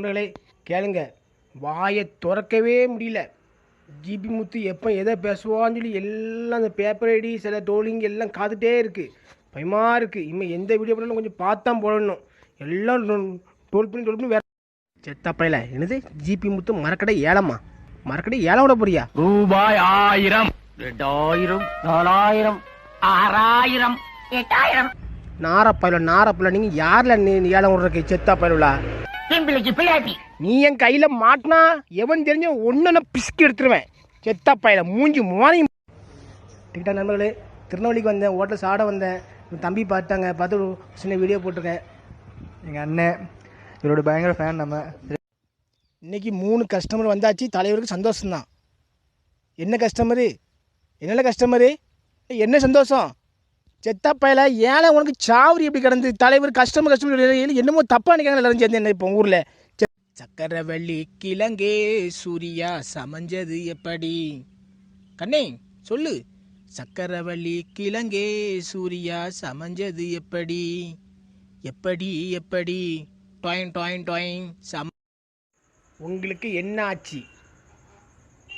நண்பர்களே கேளுங்க. வாயை திறக்கவே முடியல. ஜிபி முத்து எப்போ எதை பேசுவான்னு சொல்லி எல்லாம் அந்த பேப்பர் ஐடி சில டோலிங் எல்லாம் காத்துட்டே இருக்கு. பயமா இருக்கு. இனிமேல் எந்த வீடியோ போட்டாலும் கொஞ்சம் பார்த்தான் போடணும். எல்லாம் டோல் பண்ணி டோல் பண்ணி வேற செத்தப்பையில என்னது? ஜிபி முத்து மரக்கடை ஏலமா? மரக்கடை ஏலம் விட போறியா? ரூபாய் ஆயிரம். ரெண்டாயிரம். நாலாயிரம். ஆறாயிரம். எட்டாயிரம். நாரப்பையில நாரப்பையில நீங்க யார்ல நீ ஏலம் விடுறக்கு பிள்ளைக்கு பிள்ளையாட்டி நீ என் கையில மாட்டினா எவன் தெரிஞ்ச ஒன்னு நான் பிஸ்கி எடுத்துருவேன் செத்தப்பையில மூஞ்சி மோனையும் டிக்டாக் நண்பர்களே திருநெல்வேலிக்கு வந்தேன் ஹோட்டல் சாட வந்தேன். என் தம்பி பார்த்தாங்க பார்த்து ஒரு சின்ன வீடியோ போட்டிருக்கேன். எங்கள் அண்ணன் இவரோட பயங்கர ஃபேன் நம்ம. இன்னைக்கு மூணு கஸ்டமர் வந்தாச்சு தலைவருக்கு சந்தோஷம்தான். என்ன கஸ்டமரு என்னென்ன கஸ்டமரு என்ன சந்தோஷம்? செத்தப்பையில் ஏழை உனக்கு சாவரி எப்படி கிடந்து தலைவர் கஸ்டமர் கஸ்டமர் என்னமோ தப்பா நினைக்கிறாங்க எல்லாரும் சேர்ந்து என்ன இப்போ ஊரில். சக்கரவள்ளி கிழங்கே சூர்யா சமைஞ்சது எப்படி? கண்ணே சொல்லு. சக்கரவள்ளி கிழங்கே சூர்யா சமைஞ்சது எப்படி? எப்படி எப்படி? டொயின் டொயின் டொயின் சம உங்களுக்கு என்ன ஆச்சு?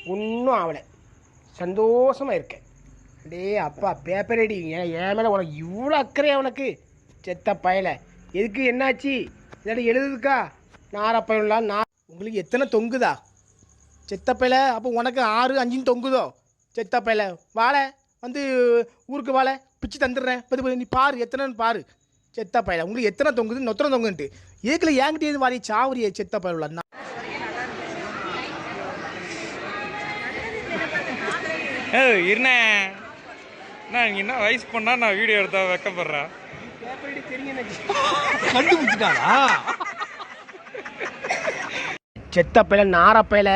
ஒன்றும் ஆகலை சந்தோஷமாக இருக்கேன் டே அப்பா பேப்பர் அடி ஏன் என் மேலே உனக்கு இவ்வளோ அக்கறையா உனக்கு செத்த பயல. எதுக்கு என்னாச்சு? இல்லாட்டி எழுதுதுக்கா நாரப்பயலாம் நான் உங்களுக்கு எத்தனை தொங்குதா? செத்த பயல? அப்போ உனக்கு ஆறு அஞ்சுன்னு தொங்குதோ? செத்த பயல. வாழை. வந்து ஊருக்கு வாழை. பிச்சு தந்துடுறேன். நீ பாரு எத்தனைன்னு பாரு. செத்த பயல. உங்களுக்கு எத்தனை தொங்குது நொத்தனை தொங்குன்ட்டு ஏக்கில் ஏங்கிட்டே இருந்து வாரி? சாவரியை செத்த பயலாம் ஏ இருண்ணே. நான் நீங்க என்ன வயசு பண்ணா? நான் வீடியோ எடுத்தா வெக்கப்படுறேன் கண்டுபிடிச்சிட்டாரா செத்தப்பையில நாரப்பையில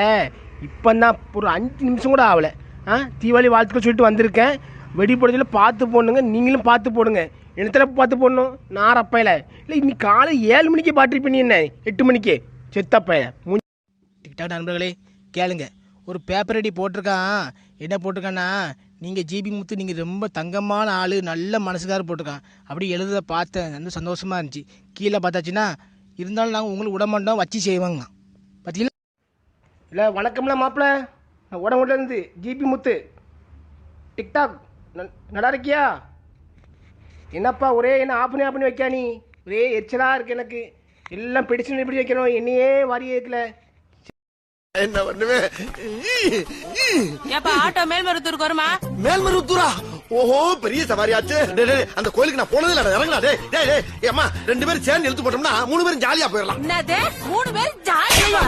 இப்போந்தான் ஒரு அஞ்சு நிமிஷம் கூட ஆகலை. ஆ தீபாவளி வாழ்த்துக்கள் சொல்லிட்டு வந்திருக்கேன். வெடிப்படத்தில் பார்த்து போடணுங்க நீங்களும் பார்த்து போடுங்க. இடத்துல பார்த்து போடணும்? நாரப்பையில. இல்லை இன்னைக்கு காலை ஏழு மணிக்கு பாட்டு பண்ணி என்ன? எட்டு மணிக்கு. செத்தப்பையில மூ டிக்டாக் நண்பர்களே கேளுங்க. ஒரு பேப்பர் அடி போட்டிருக்கான். என்ன போட்டிருக்கான்னா நீங்கள் ஜிபி முத்து நீங்கள் ரொம்ப தங்கமான ஆள் நல்ல மனசுக்கார போட்டிருக்கான். அப்படி எழுத பார்த்தேன் வந்து சந்தோஷமாக இருந்துச்சு. கீழே பார்த்தாச்சுன்னா இருந்தாலும் நாங்கள் உங்களுக்கு விட மாட்டோம் வச்சு செய்வாங்க. பார்த்தீங்களா இல்லை வணக்கம்ல மாப்பிள்ள நான் உடம்புலேருந்து ஜிபி முத்து. டிக்டாக் நல்லா இருக்கியா? என்னப்பா ஒரே என்ன ஆப்பனி ஆப்பனி பண்ணி வைக்கா நீ? ஒரே எரிச்சலாக இருக்கு எனக்கு. எல்லாம் பிடிச்சு எப்படி வைக்கணும். என்னையே வாரி ஏற்கல என்ன பண்ணுவேன் ஏப்பா ஆட்டோ மேல்மருத்தூருக்கு வருமா? மேல்மருவத்தூரா? ஓஹோ பெரிய சவாரியாச்சு. டேய், டேய், அந்த கோயிலுக்கு நான் போனதே இல்ல இறங்கலாம் டேய் ஏம்மா ரெண்டு பேரும் சேர்ந்து இழுத்து போட்டோம்னா மூணு பேரும் ஜாலியா போயிடலாம் என்னது? மூணு பேர் ஜாலியா